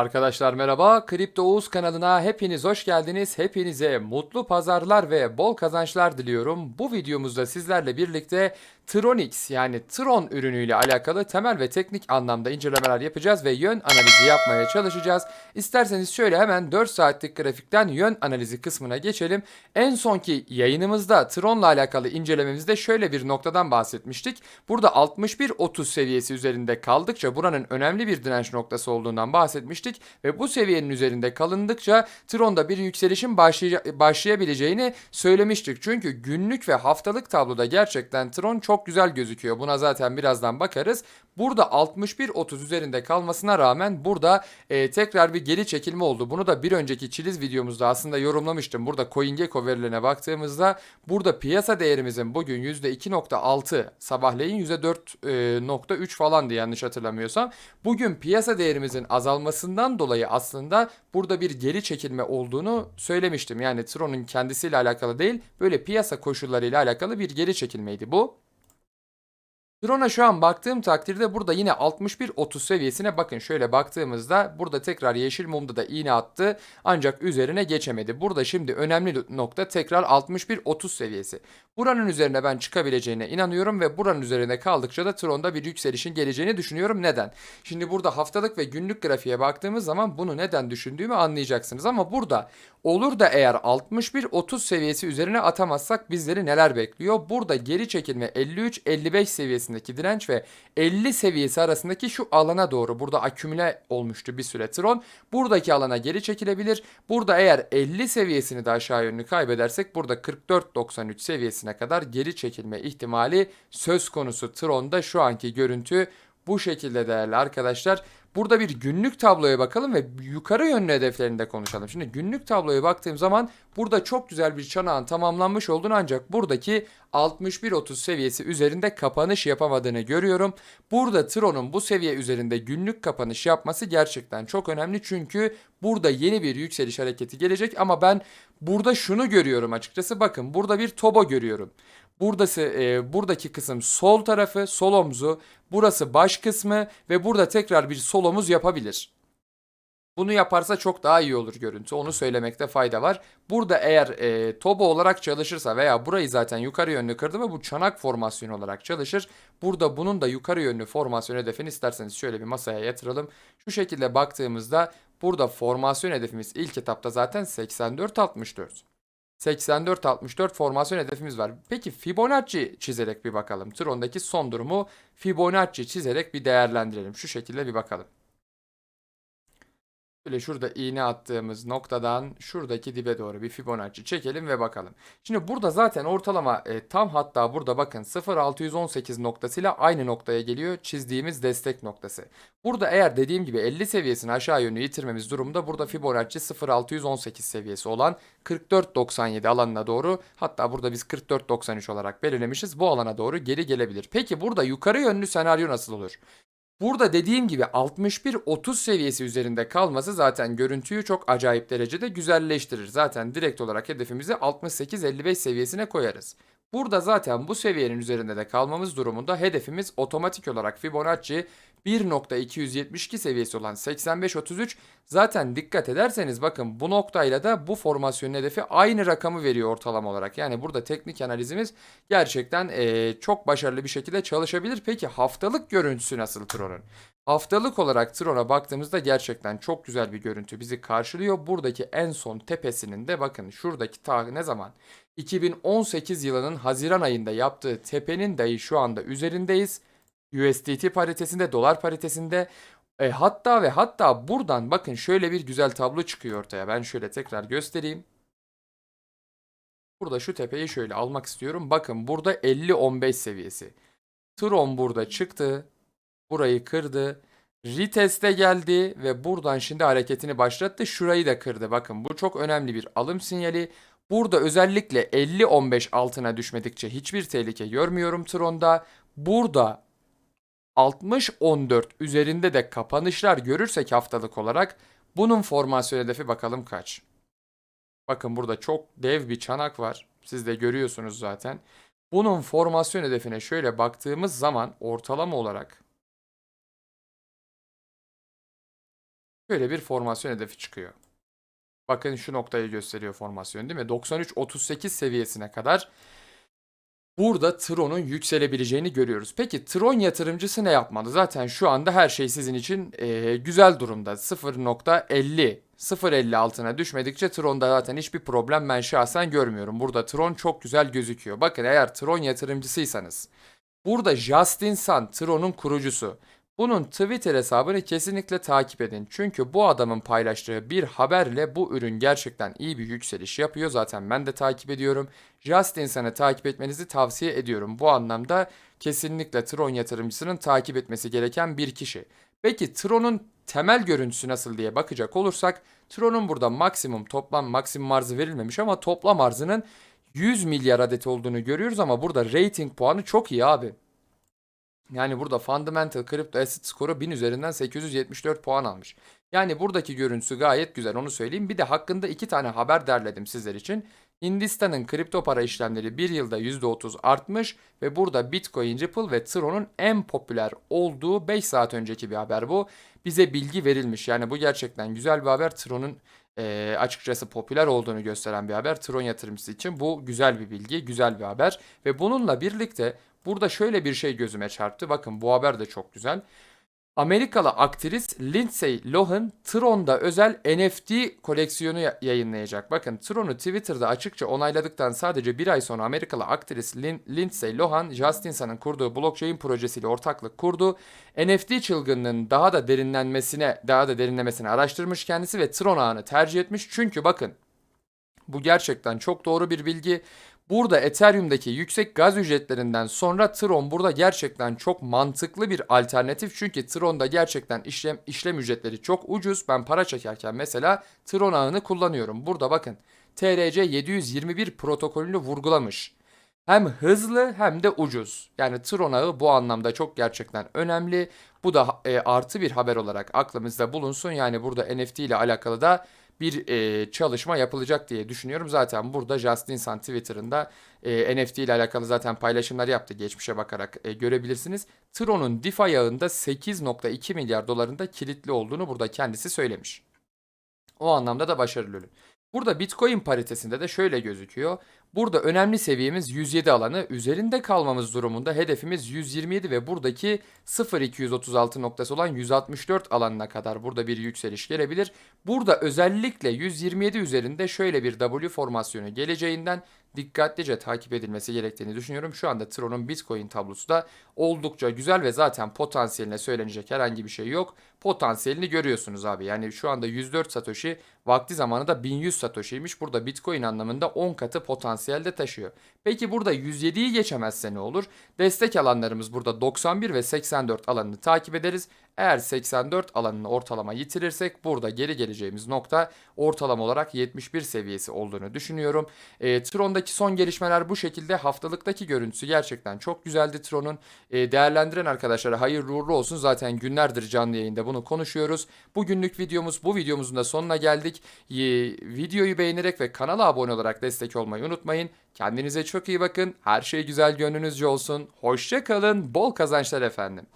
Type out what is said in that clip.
Arkadaşlar merhaba. Kripto Oğuz kanalına hepiniz hoş geldiniz. Hepinize mutlu pazarlar ve bol kazançlar diliyorum. Bu videomuzda sizlerle birlikte Tronix yani Tron ürünüyle alakalı temel ve teknik anlamda incelemeler yapacağız ve yön analizi yapmaya çalışacağız. İsterseniz şöyle hemen 4 saatlik grafikten yön analizi kısmına geçelim. En sonki yayınımızda Tron'la alakalı incelememizde şöyle bir noktadan bahsetmiştik. Burada 61.30 seviyesi üzerinde kaldıkça buranın önemli bir direnç noktası olduğundan bahsetmiştik ve bu seviyenin üzerinde kalındıkça Tron'da bir yükselişin başlay- başlayabileceğini söylemiştik. Çünkü günlük ve haftalık tabloda gerçekten Tron çok güzel gözüküyor. Buna zaten birazdan bakarız. Burada 61.30 üzerinde kalmasına rağmen burada e, tekrar bir geri çekilme oldu. Bunu da bir önceki çiliz videomuzda aslında yorumlamıştım. Burada CoinGecko verilerine baktığımızda burada piyasa değerimizin bugün %2.6 sabahleyin %4.3 falandı yanlış hatırlamıyorsam. Bugün piyasa değerimizin azalmasından dolayı aslında burada bir geri çekilme olduğunu söylemiştim. Yani Tron'un kendisiyle alakalı değil böyle piyasa koşullarıyla alakalı bir geri çekilmeydi bu. Drone'a şu an baktığım takdirde burada yine 61.30 seviyesine bakın şöyle baktığımızda burada tekrar yeşil mumda da iğne attı ancak üzerine geçemedi. Burada şimdi önemli nokta tekrar 61.30 seviyesi. Buranın üzerine ben çıkabileceğine inanıyorum ve buranın üzerine kaldıkça da Tron'da bir yükselişin geleceğini düşünüyorum. Neden? Şimdi burada haftalık ve günlük grafiğe baktığımız zaman bunu neden düşündüğümü anlayacaksınız ama burada olur da eğer 61.30 seviyesi üzerine atamazsak bizleri neler bekliyor? Burada geri çekilme 53-55 seviyesindeki direnç ve 50 seviyesi arasındaki şu alana doğru burada akümüle olmuştu bir süre Tron. Buradaki alana geri çekilebilir. Burada eğer 50 seviyesini de aşağı yönlü kaybedersek burada 44.93 seviyesine kadar geri çekilme ihtimali söz konusu Tron'da şu anki görüntü bu şekilde değerli arkadaşlar. Burada bir günlük tabloya bakalım ve yukarı yönlü hedeflerinde konuşalım. Şimdi günlük tabloya baktığım zaman burada çok güzel bir çanağın tamamlanmış olduğunu ancak buradaki 61.30 seviyesi üzerinde kapanış yapamadığını görüyorum. Burada Tron'un bu seviye üzerinde günlük kapanış yapması gerçekten çok önemli. Çünkü burada yeni bir yükseliş hareketi gelecek ama ben burada şunu görüyorum açıkçası. Bakın burada bir tobo görüyorum. Buradası e, buradaki kısım sol tarafı, sol omzu, burası baş kısmı ve burada tekrar bir sol omuz yapabilir. Bunu yaparsa çok daha iyi olur görüntü. Onu söylemekte fayda var. Burada eğer e, tobo olarak çalışırsa veya burayı zaten yukarı yönlü kırdı mı bu çanak formasyonu olarak çalışır. Burada bunun da yukarı yönlü formasyon hedefini isterseniz şöyle bir masaya yatıralım. Şu şekilde baktığımızda burada formasyon hedefimiz ilk etapta zaten 84-64. 84-64 formasyon hedefimiz var. Peki Fibonacci çizerek bir bakalım. Tron'daki son durumu Fibonacci çizerek bir değerlendirelim. Şu şekilde bir bakalım. Böyle şurada iğne attığımız noktadan şuradaki dibe doğru bir Fibonacci çekelim ve bakalım. Şimdi burada zaten ortalama e, tam hatta burada bakın 0.618 noktasıyla aynı noktaya geliyor çizdiğimiz destek noktası. Burada eğer dediğim gibi 50 seviyesini aşağı yönlü yitirmemiz durumunda burada Fibonacci 0.618 seviyesi olan 44.97 alanına doğru hatta burada biz 44.93 olarak belirlemişiz. Bu alana doğru geri gelebilir. Peki burada yukarı yönlü senaryo nasıl olur? Burada dediğim gibi 61-30 seviyesi üzerinde kalması zaten görüntüyü çok acayip derecede güzelleştirir. Zaten direkt olarak hedefimizi 68-55 seviyesine koyarız. Burada zaten bu seviyenin üzerinde de kalmamız durumunda hedefimiz otomatik olarak Fibonacci 1.272 seviyesi olan 85-33 zaten dikkat ederseniz bakın bu noktayla da bu formasyonun hedefi aynı rakamı veriyor ortalama olarak. Yani burada teknik analizimiz gerçekten eee, çok başarılı bir şekilde çalışabilir. Peki haftalık görüntüsü nasıl Tron'un? Haftalık olarak Tron'a baktığımızda gerçekten çok güzel bir görüntü bizi karşılıyor. Buradaki en son tepesinin de bakın şuradaki ta ne zaman? 2018 yılının Haziran ayında yaptığı tepenin dahi şu anda üzerindeyiz. USDT paritesinde, dolar paritesinde e, hatta ve hatta buradan bakın şöyle bir güzel tablo çıkıyor ortaya. Ben şöyle tekrar göstereyim. Burada şu tepeyi şöyle almak istiyorum. Bakın burada 50-15 seviyesi. Tron burada çıktı. Burayı kırdı. Retest'e geldi ve buradan şimdi hareketini başlattı. Şurayı da kırdı. Bakın bu çok önemli bir alım sinyali. Burada özellikle 50-15 altına düşmedikçe hiçbir tehlike görmüyorum Tron'da. Burada 60-14 üzerinde de kapanışlar görürsek haftalık olarak bunun formasyon hedefi bakalım kaç. Bakın burada çok dev bir çanak var. Siz de görüyorsunuz zaten. Bunun formasyon hedefine şöyle baktığımız zaman ortalama olarak böyle bir formasyon hedefi çıkıyor. Bakın şu noktayı gösteriyor formasyon değil mi? 93-38 seviyesine kadar burada Tron'un yükselebileceğini görüyoruz. Peki Tron yatırımcısı ne yapmalı? Zaten şu anda her şey sizin için eee, güzel durumda. 0.50 0.50 altına düşmedikçe Tron'da zaten hiçbir problem ben şahsen görmüyorum. Burada Tron çok güzel gözüküyor. Bakın eğer Tron yatırımcısıysanız burada Justin Sun Tron'un kurucusu. Bunun Twitter hesabını kesinlikle takip edin. Çünkü bu adamın paylaştığı bir haberle bu ürün gerçekten iyi bir yükseliş yapıyor. Zaten ben de takip ediyorum. Justin Sun'ı takip etmenizi tavsiye ediyorum. Bu anlamda kesinlikle Tron yatırımcısının takip etmesi gereken bir kişi. Peki Tron'un temel görüntüsü nasıl diye bakacak olursak Tron'un burada maksimum toplam maksimum arzı verilmemiş ama toplam arzının 100 milyar adet olduğunu görüyoruz ama burada rating puanı çok iyi abi. Yani burada Fundamental Crypto Asset Score'u 1000 üzerinden 874 puan almış. Yani buradaki görüntüsü gayet güzel onu söyleyeyim. Bir de hakkında iki tane haber derledim sizler için. Hindistan'ın kripto para işlemleri bir yılda %30 artmış ve burada Bitcoin, Ripple ve Tron'un en popüler olduğu 5 saat önceki bir haber bu. Bize bilgi verilmiş. Yani bu gerçekten güzel bir haber. Tron'un eee, açıkçası popüler olduğunu gösteren bir haber. Tron yatırımcısı için bu güzel bir bilgi, güzel bir haber. Ve bununla birlikte burada şöyle bir şey gözüme çarptı. Bakın bu haber de çok güzel. Amerikalı aktris Lindsay Lohan Tron'da özel NFT koleksiyonu ya- yayınlayacak. Bakın Tron'u Twitter'da açıkça onayladıktan sadece bir ay sonra Amerikalı aktris Lin- Lindsay Lohan, Justin Sun'ın kurduğu blockchain projesiyle ortaklık kurdu. NFT çılgınlığının daha da derinlenmesine, daha da derinlemesine araştırmış kendisi ve Tron ağını tercih etmiş. Çünkü bakın bu gerçekten çok doğru bir bilgi. Burada Ethereum'daki yüksek gaz ücretlerinden sonra Tron burada gerçekten çok mantıklı bir alternatif. Çünkü Tron'da gerçekten işlem, işlem ücretleri çok ucuz. Ben para çekerken mesela Tron ağını kullanıyorum. Burada bakın TRC 721 protokolünü vurgulamış. Hem hızlı hem de ucuz. Yani Tron ağı bu anlamda çok gerçekten önemli. Bu da e, artı bir haber olarak aklımızda bulunsun. Yani burada NFT ile alakalı da bir e, çalışma yapılacak diye düşünüyorum. Zaten burada Justin Sun Twitter'ında e, NFT ile alakalı zaten paylaşımlar yaptı. Geçmişe bakarak e, görebilirsiniz. Tron'un DeFi ağında 8.2 milyar dolarında kilitli olduğunu burada kendisi söylemiş. O anlamda da başarılı. Burada Bitcoin paritesinde de şöyle gözüküyor. Burada önemli seviyemiz 107 alanı. Üzerinde kalmamız durumunda hedefimiz 127 ve buradaki 0236 noktası olan 164 alanına kadar burada bir yükseliş gelebilir. Burada özellikle 127 üzerinde şöyle bir W formasyonu geleceğinden dikkatlice takip edilmesi gerektiğini düşünüyorum. Şu anda Tron'un Bitcoin tablosu da oldukça güzel ve zaten potansiyeline söylenecek herhangi bir şey yok. Potansiyelini görüyorsunuz abi. Yani şu anda 104 Satoshi vakti zamanında 1100 Satoshi'ymiş. Burada Bitcoin anlamında 10 katı potansiyelde taşıyor. Peki burada 107'yi geçemezse ne olur? Destek alanlarımız burada 91 ve 84 alanını takip ederiz. Eğer 84 alanını ortalama yitirirsek burada geri geleceğimiz nokta ortalama olarak 71 seviyesi olduğunu düşünüyorum. E, Tron'daki son gelişmeler bu şekilde. Haftalıktaki görüntüsü gerçekten çok güzeldi Tron'un. E, değerlendiren arkadaşlara hayırlı uğurlu olsun. Zaten günlerdir canlı yayında bunu konuşuyoruz. Bugünlük videomuz bu videomuzun da sonuna geldik. E, videoyu beğenerek ve kanala abone olarak destek olmayı unutmayın. Kendinize çok iyi bakın. Her şey güzel gönlünüzce olsun. Hoşça kalın. Bol kazançlar efendim.